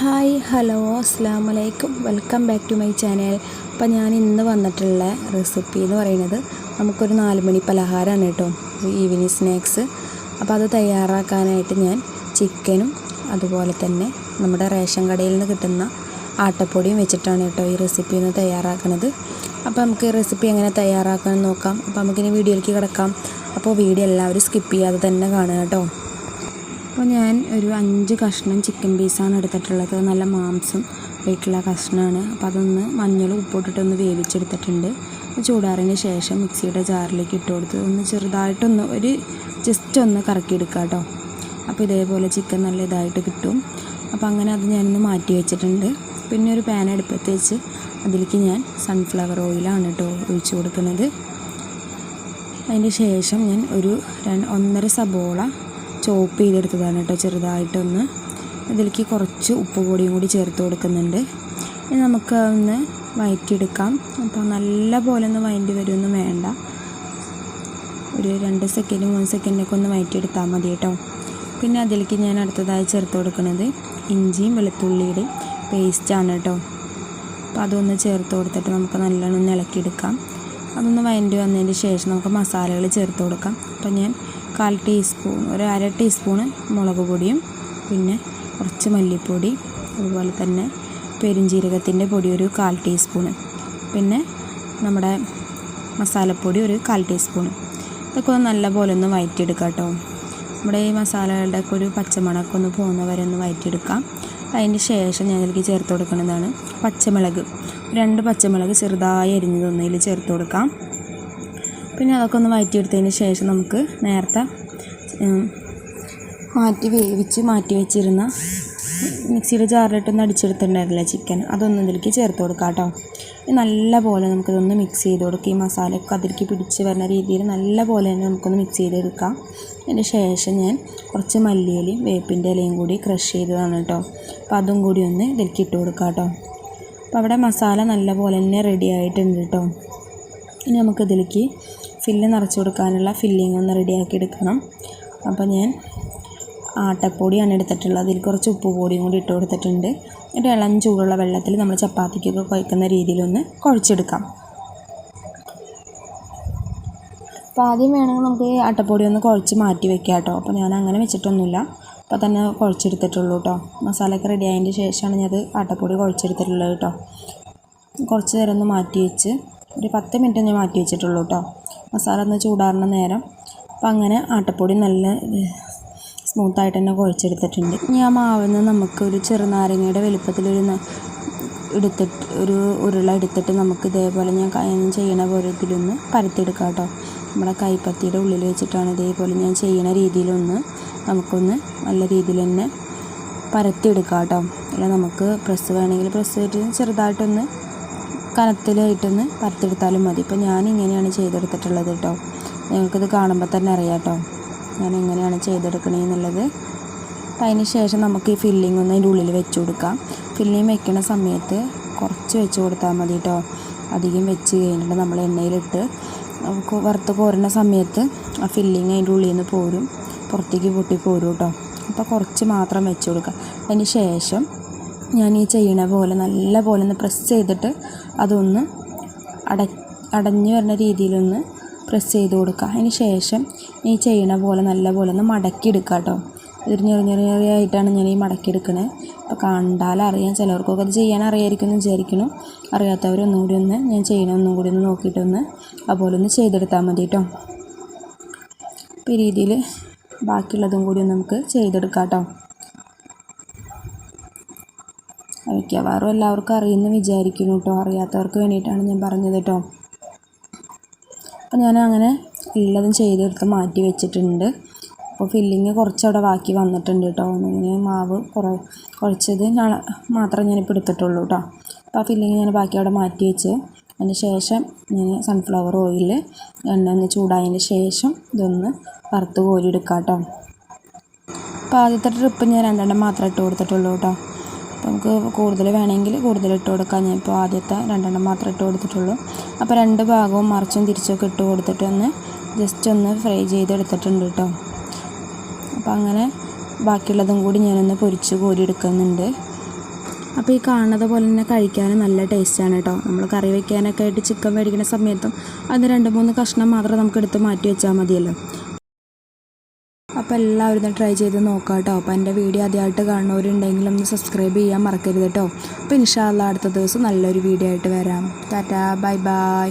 Hi hello അസ്സാം വലൈക്കും welcome back to my channel. അപ്പോൾ ഞാൻ ഇന്ന് വന്നിട്ടുള്ള റെസിപ്പി എന്ന് പറയുന്നത് നമുക്കൊരു നാല് മണി പലഹാരമാണ് കേട്ടോ. Evening snacks. അപ്പോൾ അത് തയ്യാറാക്കാനായിട്ട് ഞാൻ ചിക്കനും അതുപോലെ തന്നെ നമ്മുടെ റേഷൻ കടയിൽ നിന്ന് കിട്ടുന്ന ആട്ടപ്പൊടിയും വെച്ചിട്ടാണ് കേട്ടോ ഈ റെസിപ്പി ഒന്ന് തയ്യാറാക്കുന്നത് അപ്പോൾ നമുക്ക് ഈ റെസിപ്പി എങ്ങനെ തയ്യാറാക്കാൻ നോക്കാം. അപ്പോൾ നമുക്കിനി വീഡിയോയിലേക്ക് കിടക്കാം. അപ്പോൾ വീഡിയോ എല്ലാവരും സ്കിപ്പ് ചെയ്യാതെ തന്നെ കാണുക കേട്ടോ. അപ്പോൾ ഞാൻ ഒരു അഞ്ച് കഷ്ണം ചിക്കൻ പീസാണ് എടുത്തിട്ടുള്ളത്. നല്ല മാംസം ആയിട്ടുള്ള കഷ്ണമാണ് അപ്പോൾ അതൊന്ന് മഞ്ഞളും ഉപ്പിട്ടിട്ടൊന്ന് വേവിച്ചെടുത്തിട്ടുണ്ട്. ചൂടാറിന് ശേഷം മിക്സിയുടെ ജാറിലേക്ക് ഇട്ട് കൊടുത്ത് ഒന്ന് ചെറുതായിട്ടൊന്ന് ഒരു ജസ്റ്റ് ഒന്ന് കറക്കിയെടുക്കുക കേട്ടോ. അപ്പോൾ ഇതേപോലെ ചിക്കൻ നല്ല ഇതായിട്ട് കിട്ടും. അപ്പോൾ അങ്ങനെ അത് ഞാനൊന്ന് മാറ്റി വെച്ചിട്ടുണ്ട്. പിന്നെ ഒരു പാൻ അടുപ്പത്ത് വെച്ച് അതിലേക്ക് ഞാൻ സൺഫ്ലവർ ഓയിലാണ് കേട്ടോ ഒഴിച്ചു കൊടുക്കുന്നത്. അതിന് ശേഷം ഞാൻ ഒരു ഒന്നര സബോള ചോപ്പ് ചെയ്തെടുത്തതാണ് കേട്ടോ ചെറുതായിട്ടൊന്ന്. അതിലേക്ക് കുറച്ച് ഉപ്പ് പൊടിയും കൂടി ചേർത്ത് കൊടുക്കുന്നുണ്ട്. ഇനി നമുക്ക് ഒന്ന് വഴറ്റിയെടുക്കാം അപ്പോൾ നല്ല പോലെ ഒന്ന് വഴറ്റി വരുമൊന്നും വേണ്ട. ഒരു രണ്ട് സെക്കൻഡ് മൂന്ന് സെക്കൻഡൊക്കെ ഒന്ന് വഴറ്റിയെടുത്താൽ മതി കേട്ടോ. പിന്നെ അതിലേക്ക് ഞാൻ അടുത്തതായി ചേർത്ത് കൊടുക്കുന്നത് ഇഞ്ചിയും വെളുത്തുള്ളിയുടെ പേസ്റ്റാണ് കേട്ടോ. അപ്പോൾ അതൊന്ന് ചേർത്ത് കൊടുത്തിട്ട് നമുക്ക് നല്ലോണം ഒന്ന് ഇളക്കിയെടുക്കാം. അതൊന്ന് വഴറ്റി വന്നതിന് ശേഷം നമുക്ക് മസാലകൾ ചേർത്ത് കൊടുക്കാം. അപ്പോൾ ഞാൻ കാൽ ടീസ്പൂൺ ഒരു അര ടീസ്പൂണ് മുളക് പൊടിയും പിന്നെ കുറച്ച് മല്ലിപ്പൊടി അതുപോലെ തന്നെ പെരുംജീരകത്തിന്റെ പൊടി ഒരു കാൽ ടീസ്പൂണ് പിന്നെ നമ്മുടെ മസാലപ്പൊടി ഒരു കാൽ ടീസ്പൂൺ ഇതൊക്കെ ഒന്ന് നല്ലപോലെ ഒന്ന് വഴറ്റിയെടുക്കാം കേട്ടോ. നമ്മുടെ ഈ മസാലകളുടെ ഒക്കെ ഒരു പച്ചമണമൊക്കെ ഒന്ന് പോകുന്ന വരെ ഒന്ന് വഴറ്റിയെടുക്കാം അതിന് ശേഷം ഞാൻ ഇതിലേക്ക് ചേർത്ത് കൊടുക്കുന്നതാണ് പച്ചമുളക്. രണ്ട് പച്ചമുളക് ചെറുതായി അരിഞ്ഞതൊന്നതിൽ ചേർത്ത് കൊടുക്കാം. പിന്നെ അതൊക്കെ ഒന്ന് വഴറ്റിയെടുത്തതിന് ശേഷം നമുക്ക് നേരത്തെ മാറ്റി വേവിച്ച് മാറ്റി വെച്ചിരുന്ന മിക്സിയുടെ ജാറിലിട്ടൊന്ന് അടിച്ചെടുത്തിട്ടുണ്ടായിരുന്നില്ല ചിക്കൻ? അതൊന്നും ഇതിലേക്ക് ചേർത്ത് കൊടുക്കാം കേട്ടോ. നല്ല പോലെ നമുക്കിതൊന്ന് മിക്സ് ചെയ്ത് കൊടുക്കുക ഈ മസാലയൊക്കെ അതിലേക്ക് പിടിച്ച് വരുന്ന രീതിയിൽ നല്ല പോലെ തന്നെ നമുക്കൊന്ന് മിക്സ് ചെയ്തെടുക്കാം അതിന് ശേഷം ഞാൻ കുറച്ച് മല്ലിയിലയും വേപ്പിന്റെ ഇലയും കൂടി ക്രഷ് ചെയ്തതാണ് കേട്ടോ. അപ്പോൾ അതും കൂടി ഒന്ന് ഇതിലേക്ക് ഇട്ട് കൊടുക്കാം കേട്ടോ. അപ്പോൾ അവിടെ മസാല നല്ല പോലെ തന്നെ റെഡി ആയിട്ടുണ്ട് കേട്ടോ. ഇനി നമുക്കിതിലേക്ക് ഫില്ല് നിറച്ച് കൊടുക്കാനുള്ള ഫില്ലിങ് ഒന്ന് റെഡിയാക്കി എടുക്കണം. അപ്പോൾ ഞാൻ ആട്ടപ്പൊടിയാണ് എടുത്തിട്ടുള്ളത്. അതിൽ കുറച്ച് ഉപ്പ് പൊടിയും കൂടി ഇട്ട് കൊടുത്തിട്ടുണ്ട്. എന്നിട്ട് ഇളം ചൂടുള്ള വെള്ളത്തിൽ നമ്മൾ ചപ്പാത്തിക്കൊക്കെ കുഴക്കുന്ന രീതിയിലൊന്ന് കുഴച്ചെടുക്കാം. അപ്പോൾ ആദ്യം വേണമെങ്കിൽ നമുക്ക് ഈ ആട്ടപ്പൊടി ഒന്ന് കുഴച്ച് മാറ്റി വെക്കാം കേട്ടോ. അപ്പോൾ ഞാൻ അങ്ങനെ വെച്ചിട്ടൊന്നുമില്ല. അപ്പോൾ തന്നെ കുഴച്ചെടുത്തിട്ടുള്ളൂ കേട്ടോ. മസാലയൊക്കെ റെഡി ആയതിന്റെ ശേഷമാണ് ഞാൻ അത് ആട്ടപ്പൊടി കുഴച്ചെടുത്തിട്ടുള്ളത് കേട്ടോ. കുറച്ച് നേരം ഒന്ന് മാറ്റി വെച്ച് ഒരു പത്ത് മിനിറ്റ് ഞാൻ മാറ്റി വെച്ചിട്ടുള്ളൂ കേട്ടോ. മസാല ഒന്ന് ചൂടാറുന്ന നേരം അപ്പം അങ്ങനെ ആട്ടപ്പൊടി നല്ല സ്മൂത്തായിട്ട് തന്നെ കുഴച്ചെടുത്തിട്ടുണ്ട്. ഇനി ആ മാവിൽ നിന്ന് നമുക്ക് ഒരു ചെറുനാരങ്ങയുടെ വലുപ്പത്തിലൊരു എടുത്തിട്ട് ഒരു ഉരുള എടുത്തിട്ട് നമുക്ക് ഇതേപോലെ ഞാൻ ചെയ്യണ പോലെ ഇതിലൊന്ന് പരത്തിയെടുക്കാം കേട്ടോ. നമ്മുടെ കൈപ്പത്തിയുടെ ഉള്ളിൽ വെച്ചിട്ടാണ് ഇതേപോലെ ഞാൻ ചെയ്യണ രീതിയിലൊന്ന് നമുക്കൊന്ന് നല്ല രീതിയിൽ തന്നെ പരത്തിയെടുക്കാം കേട്ടോ. അല്ല നമുക്ക് പ്രസ് വേണമെങ്കിൽ പ്രസ് വെച്ച് ചെറുതായിട്ടൊന്ന് കനത്തിലായിട്ടൊന്ന് പരത്തെടുത്താലും മതി. ഇപ്പോൾ ഞാൻ ഇങ്ങനെയാണ് ചെയ്തെടുത്തിട്ടുള്ളത് കേട്ടോ. നിങ്ങൾക്കിത് കാണുമ്പോൾ തന്നെ അറിയാം കേട്ടോ. ഞാൻ എങ്ങനെയാണ് ചെയ്തെടുക്കണേന്നുള്ളത് അതിന് ശേഷം നമുക്ക് ഈ ഫില്ലിംഗ് ഒന്ന് അതിന്റെ ഉള്ളിൽ വെച്ച് കൊടുക്കാം. ഫില്ലിംഗ് വെക്കുന്ന സമയത്ത് കുറച്ച് വെച്ച് കൊടുത്താൽ മതി കേട്ടോ. അധികം വെച്ച് കഴിഞ്ഞിട്ട് നമ്മൾ എണ്ണയിലിട്ട് നമുക്ക് വറുത്ത് കോരുന്ന സമയത്ത് ആ ഫില്ലിങ് അതിന്റെ ഉള്ളിൽ നിന്ന് പോരും. പുറത്തേക്ക് പൊട്ടി പോരും കേട്ടോ. അപ്പോൾ കുറച്ച് മാത്രം വെച്ച് കൊടുക്കുക അതിന് ശേഷം ഞാൻ ഈ ചെയ്യണ പോലെ നല്ല പോലെ ഒന്ന് പ്രസ് ചെയ്തിട്ട് അതൊന്ന് അട അടഞ്ഞു വരുന്ന രീതിയിലൊന്ന് പ്രസ് ചെയ്ത് കൊടുക്കുക അതിന് ശേഷം ഈ ചെയ്യണ പോലെ നല്ല പോലെ ഒന്ന് മടക്കി എടുക്കുക കേട്ടോ ഒരു ഞാൻ ഈ മടക്കി എടുക്കണേ. അപ്പോൾ കണ്ടാൽ അറിയാം ചിലവർക്കൊക്കെ അത് ചെയ്യാൻ അറിയായിരിക്കും എന്ന് വിചാരിക്കുന്നു അറിയാത്തവരൊന്നും കൂടി ഒന്ന് ഞാൻ ചെയ്യണ ഒന്നും കൂടി ഒന്ന് നോക്കിയിട്ടൊന്ന് അതുപോലെ ഒന്ന് ചെയ്തെടുത്താൽ മതി കേട്ടോ അപ്പോൾ ഈ രീതിയിൽ ബാക്കിയുള്ളതും കൂടി നമുക്ക് ചെയ്തെടുക്കാം കേട്ടോ മിക്കവാറും എല്ലാവർക്കും അറിയുമെന്ന് വിചാരിക്കുന്നു കേട്ടോ. അറിയാത്തവർക്ക് വേണ്ടിയിട്ടാണ് ഞാൻ പറഞ്ഞത് കേട്ടോ. അപ്പോൾ ഞാൻ അങ്ങനെ ഉള്ളതും ചെയ്തെടുത്ത് മാറ്റി വെച്ചിട്ടുണ്ട്. അപ്പോൾ ഫില്ലിങ് കുറച്ചവിടെ ബാക്കി വന്നിട്ടുണ്ട് കേട്ടോ. ഇങ്ങനെ മാവ് കുറേ കുറച്ചത് മാത്രമേ ഞാനിപ്പോൾ എടുത്തിട്ടുള്ളൂ കേട്ടോ. അപ്പോൾ ആ ഫില്ലിങ് ഞാൻ ബാക്കി അവിടെ മാറ്റി വെച്ച് അതിന് ശേഷം ഞാൻ സൺഫ്ലവർ ഓയിൽ എണ്ണ ഒന്ന് ചൂടായതിന് ശേഷം ഇതൊന്ന് വറുത്ത് കോരി എടുക്കാം കേട്ടോ. അപ്പോൾ ആദ്യത്തെ ട്രിപ്പ് ഞാൻ രണ്ടെണ്ണം മാത്രമേ ഇട്ട് കൊടുത്തിട്ടുള്ളൂ കേട്ടോ. നമുക്ക് കൂടുതൽ വേണമെങ്കിൽ കൂടുതൽ ഇട്ട് കൊടുക്കാം. ഞാൻ ഇപ്പോൾ ആദ്യത്തെ രണ്ടെണ്ണം മാത്രം ഇട്ട് കൊടുത്തിട്ടുള്ളൂ. അപ്പോൾ രണ്ട് ഭാഗവും മറിച്ചും തിരിച്ചൊക്കെ ഇട്ട് കൊടുത്തിട്ട് ഒന്ന് ജസ്റ്റ് ഒന്ന് ഫ്രൈ ചെയ്തെടുത്തിട്ടുണ്ട് കേട്ടോ. അപ്പോൾ അങ്ങനെ ബാക്കിയുള്ളതും കൂടി ഞാനൊന്ന് പൊരിച്ച് കോരി എടുക്കുന്നുണ്ട് അപ്പോൾ ഈ കാണുന്നത് പോലെ തന്നെ കഴിക്കാനും നല്ല ടേസ്റ്റാണ് കേട്ടോ. നമ്മൾ കറി വയ്ക്കാനൊക്കെ ആയിട്ട് ചിക്കൻ മേടിക്കുന്ന സമയത്തും അത് രണ്ട് മൂന്ന് കഷ്ണം മാത്രം നമുക്ക് എടുത്ത് മാറ്റി വെച്ചാൽ മതിയല്ലോ. അപ്പോൾ എല്ലാവരും ഒന്ന് ട്രൈ ചെയ്ത് നോക്കാം കേട്ടോ. അപ്പോൾ എന്റെ വീഡിയോ ആദ്യമായിട്ട് കാണുന്നവരുണ്ടെങ്കിൽ ഒന്ന് സബ്സ്ക്രൈബ് ചെയ്യാൻ മറക്കരുത് കേട്ടോ. അപ്പോൾ ഇൻഷാല്ല അടുത്ത ദിവസം നല്ലൊരു വീഡിയോ ആയിട്ട് വരാം. Tata bye bye